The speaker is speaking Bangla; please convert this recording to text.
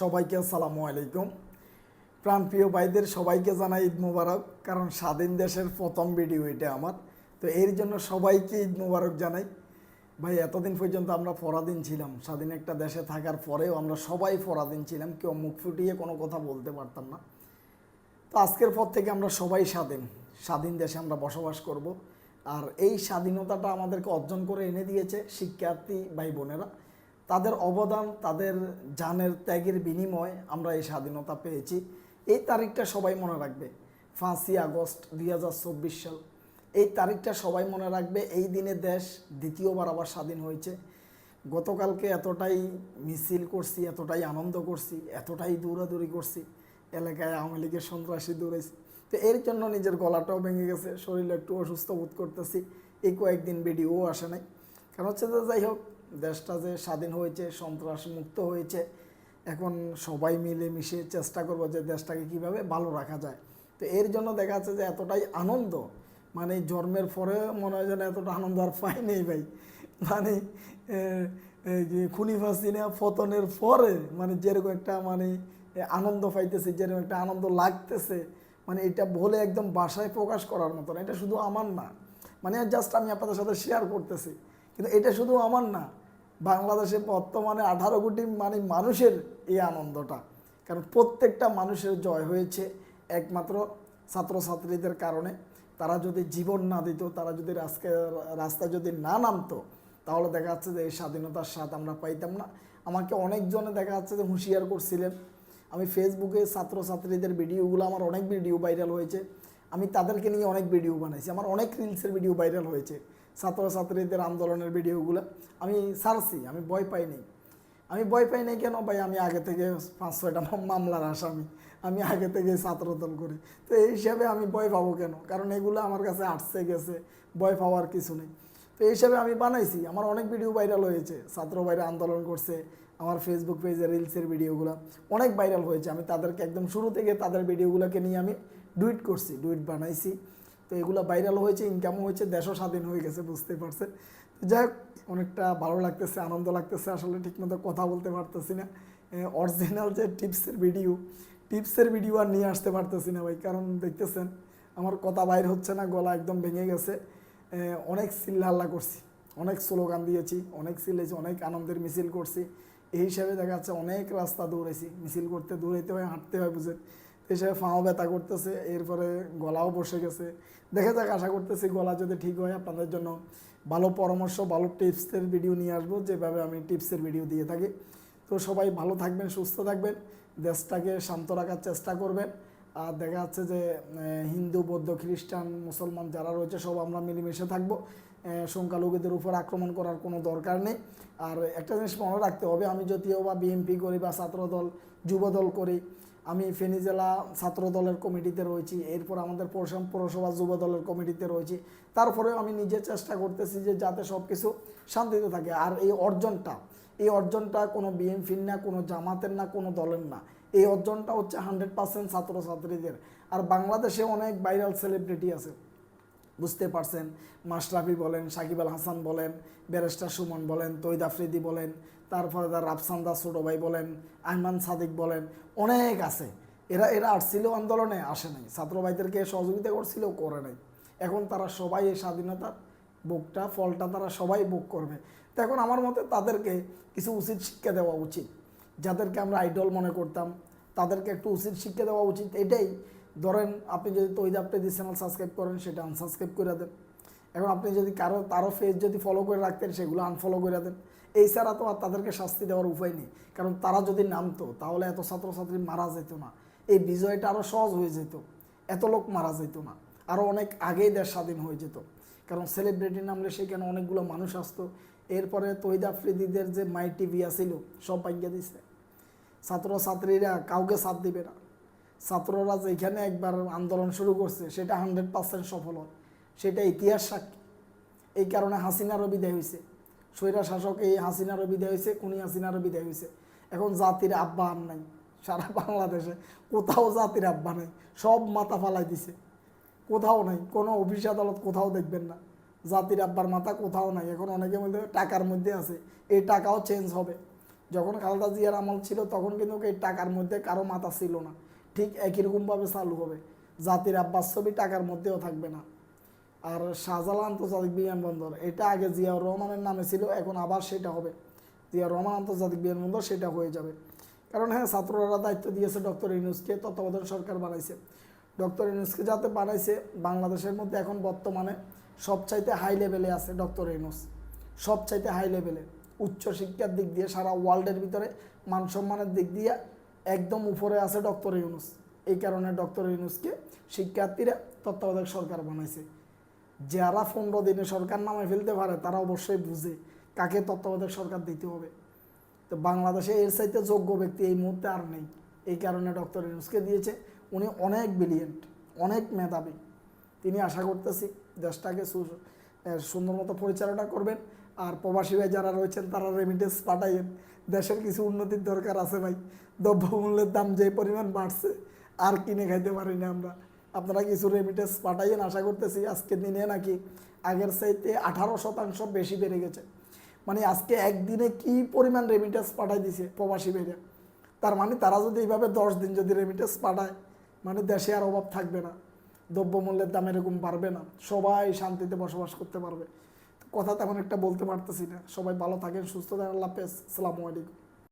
সবাইকে আসসালামু আলাইকুম। প্রাণপ্রিয় ভাইদের সবাইকে জানাই ঈদ মোবারক, কারণ স্বাধীন দেশের প্রথম ভিডিও এটা আমার। তো এর জন্য সবাইকে ঈদ মোবারক জানাই। ভাই, এতদিন পর্যন্ত আমরা পরাধীন ছিলাম। স্বাধীন একটা দেশে থাকার পরেও আমরা সবাই পরাধীন ছিলাম। কেউ মুখ ফুটিয়ে কোনো কথা বলতে পারতাম না। তো আজকের পর থেকে আমরা সবাই স্বাধীন। স্বাধীন দেশে আমরা বসবাস করব। আর এই স্বাধীনতাটা আমাদেরকে অর্জন করে এনে দিয়েছে শিক্ষার্থী ভাই বোনেরা। তাদের অবদান, তাদের জানের ত্যাগের বিনিময়ে আমরা এই স্বাধীনতা পেয়েছি। এই তারিখটা সবাই মনে রাখবে, পাঁচই আগস্ট দুই হাজার চব্বিশ সাল। এই তারিখটা সবাই মনে রাখবে, এই দিনে দেশ দ্বিতীয়বার আবার স্বাধীন হয়েছে। গতকালকে এতটাই মিছিল করছি, এতটাই আনন্দ করছি, এতটাই দৌড়াদৌড়ি করছি, এলাকায় আওয়ামী লীগের সন্ত্রাসী দৌড়েছি। তো এর জন্য নিজের গলাটাও ভেঙে গেছে শরীর একটু অসুস্থ বোধ করতেছি। এই কয়েকদিন ভিডিও আসে নাই। কারণ হচ্ছে যে যাই হোক দেশটা যে স্বাধীন হয়েছে, সন্ত্রাস মুক্ত হয়েছে, এখন সবাই মিলে মিশে চেষ্টা করব যে দেশটাকে কীভাবে ভালো রাখা যায়। তো এর জন্য দেখা যাচ্ছে যে এতটাই আনন্দ মানে জন্মের পরে মনে হয় যেন এতটা আনন্দ আর পাই নেই ভাই। মানে খুনি ফাসিনা পতনের পরে মানে যেরকম একটা মানে আনন্দ পাইতেছে, যেরকম একটা আনন্দ লাগতেছে মানে এটা বলে একদম বাসায় প্রকাশ করার মতো না এটা শুধু আমার না মানে জাস্ট আমি আপনাদের সাথে শেয়ার করতেছি, কিন্তু এটা শুধু আমার না বাংলাদেশে বর্তমানে আঠারো কোটি মানে মানুষের এই আনন্দটা। কারণ প্রত্যেকটা মানুষের জয় হয়েছে একমাত্র ছাত্রছাত্রীদের কারণে। তারা যদি জীবন না দিত, তারা যদি রাস্তায় রাস্তায় যদি না নামতো, তাহলে দেখা যাচ্ছে যে এই স্বাধীনতার স্বাদ আমরা পাইতাম না। আমাকে অনেকজনে দেখা যাচ্ছে যে হুঁশিয়ার করছিলেন। আমি ফেসবুকে ছাত্রছাত্রীদের ভিডিওগুলো, আমার অনেক ভিডিও ভাইরাল হয়েছে। আমি তাদেরকে নিয়ে অনেক ভিডিও বানাইছি। আমার অনেক রিলসের ভিডিও ভাইরাল হয়েছে। ছাত্রছাত্রীদের আন্দোলনের ভিডিওগুলো আমি ছাড়ছি, আমি ভয় পাইনি আমি ভয় পাই নাই কেন ভাই? আমি আগে থেকে পাঁচ ছয়টা মামলার আসামি। আমি আগে থেকে ছাত্রদল করি। তো এই হিসাবে আমি ভয় পাবো কেন? কারণ এগুলো আমার কাছে আটসে গেছে, ভয় পাওয়ার কিছু নেই। তো এই হিসাবে আমি বানাইছি। আমার অনেক ভিডিও ভাইরাল হয়েছে। ছাত্র ভাইরা আন্দোলন করছে, আমার ফেসবুক পেজে রিলসের ভিডিওগুলো অনেক ভাইরাল হয়েছে। আমি তাদেরকে একদম শুরু থেকে তাদের ভিডিওগুলোকে নিয়ে আমি ডুইট করছি ডুইট বানাইছি। তো এগুলো ভাইরাল হয়েছে ইনকামও হয়েছে, দেশও স্বাধীন হয়ে গেছে বুঝতে পারছেন? যাই হোক, অনেকটা ভালো লাগতেছে, আনন্দ লাগতেছে, আসলে ঠিকমতো কথা বলতে পারতেছি না। অরিজিনাল যে টিপসের ভিডিও টিপসের ভিডিও আর নিয়ে আসতে পারতেছি না ভাই, কারণ দেখতেছেন, আমার কথা বাইর হচ্ছে না, গলা একদম ভেঙে গেছে। অনেক চিল্লাহাল্লা করছি, অনেক স্লোগান দিয়েছি, অনেক চিল্লেছি অনেক আনন্দের মিছিল করছি। এই হিসাবে দেখা যাচ্ছে অনেক রাস্তা দৌড়েছি মিছিল করতে দৌড়াইতে হয়, হাঁটতে হয় বুঝে হিসাবে ফাঁও ব্যথা করতেছে, এরপরে গলাও বসে গেছে। দেখা যাক, আশা করতেছি গলা যদি ঠিক হয়, আপনাদের জন্য ভালো পরামর্শ, ভালো টিপসের ভিডিও নিয়ে আসব, যেভাবে আমি টিপসের ভিডিও দিয়ে থাকি। তো সবাই ভালো থাকবেন, সুস্থ থাকবেন, দেশটাকে শান্ত রাখার চেষ্টা করবেন। আর দেখা যাচ্ছে যে হিন্দু, বৌদ্ধ, খ্রিস্টান, মুসলমান যারা রয়েছে, সব আমরা মিলেমিশে থাকব। সংখ্যালঘুদের উপর আক্রমণ করার কোনো দরকার নেই। আর একটা জিনিস মনে রাখতে হবে, আমি যদিও বা বিএনপি করি বা ছাত্রদল, যুবদল করি, আমি ফেনী জেলা ছাত্র দলের কমিটিতে রয়েছি, এরপর আমাদের পৌরসভা পৌরসভা যুব দলের কমিটিতে রয়েছি। তারপরেও আমি নিজে চেষ্টা করতেছি যে যাতে সব কিছু শান্তিতে থাকে। আর এই অর্জনটা এই অর্জনটা কোনো বিএনপির না, কোনো জামাতের না, কোনো দলের না। এই অর্জনটা হচ্ছে হান্ড্রেড পার্সেন্ট ছাত্রছাত্রীদের। আর বাংলাদেশে অনেক ভাইরাল সেলিব্রিটি আছে। বুঝতে পারছেন। মাশরাফি বলেন, সাকিব আল হাসান বলেন, ব্যারিস্টার সুমন বলেন তৈদ আফ্রিদি বলেন, তারপরে তার রাফসান দাস ছোটো ভাই বলেন আহমান সাদিক বলেন, অনেক আছে। এরা এরা আসছিল আন্দোলনে, আসে নাই। ছাত্র ভাইদেরকে সহযোগিতা করছিল, করে নাই। এখন তারা সবাই এই স্বাধীনতার বুকটা, ফলটা তারা সবাই বুক করবে। তো এখন আমার মতে তাদেরকে কিছু উচিত শিক্ষা দেওয়া উচিত। যাদেরকে আমরা আইডল মনে করতাম, তাদেরকে একটু উচিত শিক্ষা দেওয়া উচিত। এটাই ধরেন আপনি যদি তৈদ আপনি চ্যানেল সাবস্ক্রাইব করেন, সেটা আনসাবস্ক্রাইব করে দেন। এখন আপনি যদি কারও, তারও ফেজ যদি ফলো করে রাখতেন, সেগুলো আনফলো করে দেন। এই ছাড়া তো আর তাদেরকে শাস্তি দেওয়ার উপায় নেই। কারণ তারা যদি নামতো, তাহলে এত ছাত্রছাত্রী মারা যেত না। এই বিজয়টা আরও সহজ হয়ে যেত। এত লোক মারা যেত না। আরও অনেক আগেই দেশ স্বাধীন হয়ে যেত। কারণ সেলিব্রিটি নামলে সেখানে অনেকগুলো মানুষ আসতো। এরপরে তৈদ আফ্রিদিদের যে মাই টিভি ছিল সব পাইয়া দিছে। ছাত্রছাত্রীরা কাউকে সাথ দিবে না। ছাত্ররা যেখানে একবার আন্দোলন শুরু করছে, সেটা হান্ড্রেড পার্সেন্ট সফল হয়। সেটা ইতিহাস সাক্ষী। এই কারণে হাসিনারও বিদায় হয়েছে। স্বৈরা শাসক এই হাসিনারও বিদায় হয়েছে কুনি হাসিনারও বিদায় হয়েছে। এখন জাতির আব্বা আর নাই। সারা বাংলাদেশে কোথাও জাতির আব্বা নেই। সব মাথা ফালাই দিছে। কোথাও নাই। কোনো অফিস আদালত কোথাও দেখবেন না। জাতির আব্বার মাথা কোথাও নাই। এখন অনেকের মধ্যে টাকার মধ্যে আছে। এই টাকাও চেঞ্জ হবে। যখন খালেদা জিয়ার আমল ছিল, তখন কিন্তু এই টাকার মধ্যে কারও মাথা ছিল না। ঠিক একই রকমভাবে চালু হবে। জাতির আব্বাস ছবি টাকার মধ্যেও থাকবে না। আর শাহজালাল আন্তর্জাতিক বিমানবন্দর, এটা আগে জিয়াউর রহমানের নামে ছিল, এখন আবার সেটা হবে। জিয়াউর রহমান আন্তর্জাতিক বিমানবন্দর, সেটা হয়ে যাবে। কারণ হ্যাঁ ছাত্ররা দায়িত্ব দিয়েছে ডক্টর ইউনুসকে, তত্ত্বাবধায়ক সরকার বানাইছে। ডক্টর ইউনুসকে যাতে বানাইছে, বাংলাদেশের মধ্যে এখন বর্তমানে সবচাইতে হাই লেভেলে আছে ডক্টর ইউনুস। সবচাইতে হাই লেভেলে। উচ্চ শিক্ষার দিক দিয়ে সারা ওয়ার্ল্ডের ভিতরে মান সম্মানের দিক দিয়ে একদম উপরে আছে ডক্টর ইউনুস। এই কারণে ডক্টর ইউনুসকে শিক্ষার্থীরা তত্ত্বাবধায়ক সরকার বানাইছে। যারা পনেরো দিনে সরকার নামে ফেলতে পারে, তারা অবশ্যই বুঝে কাকে তত্ত্বাবধায়ক সরকার দিতে হবে। তো বাংলাদেশে এর চাইতে যোগ্য ব্যক্তি এই মুহূর্তে আর নেই। এই কারণে ডক্টর ইউনুসকে দিয়েছে। উনি অনেক ব্রিলিয়েন্ট অনেক মেধাবী। তিনি আশা করতেছি দেশটাকে সুন্দর মতো পরিচালনা করবেন। আর প্রবাসী ভাই যারা রয়েছেন, তারা রেমিটেন্স পাঠাইয়েন। দেশের কিছু উন্নতির দরকার আছে ভাই। দ্রব্যমূল্যের দাম যে পরিমাণ বাড়ছে, আর কিনে খাইতে পারি না আমরা। আপনারা কিছু রেমিটেন্স পাঠাইয়েন, আশা করতেছি আজকের দিনে নাকি আগের চাইতে আঠারো শতাংশ বেশি বেড়ে গেছে। মানে আজকে একদিনে কি পরিমাণ রেমিটেন্স পাঠাই দিছে প্রবাসী ভাইরা? তার মানে তারা যদি এইভাবে দশ দিন যদি রেমিটেন্স পাঠায় মানে দেশে আর অভাব থাকবে না। দ্রব্যমূল্যের দাম এরকম বাড়বে না। সবাই শান্তিতে বসবাস করতে পারবে। কথা তেমন একটা বলতে পারতেছি না। সবাই ভালো থাকেন, সুস্থ থাকেন, আল্লাহ হাফেজ। আসসালামু আলাইকুম।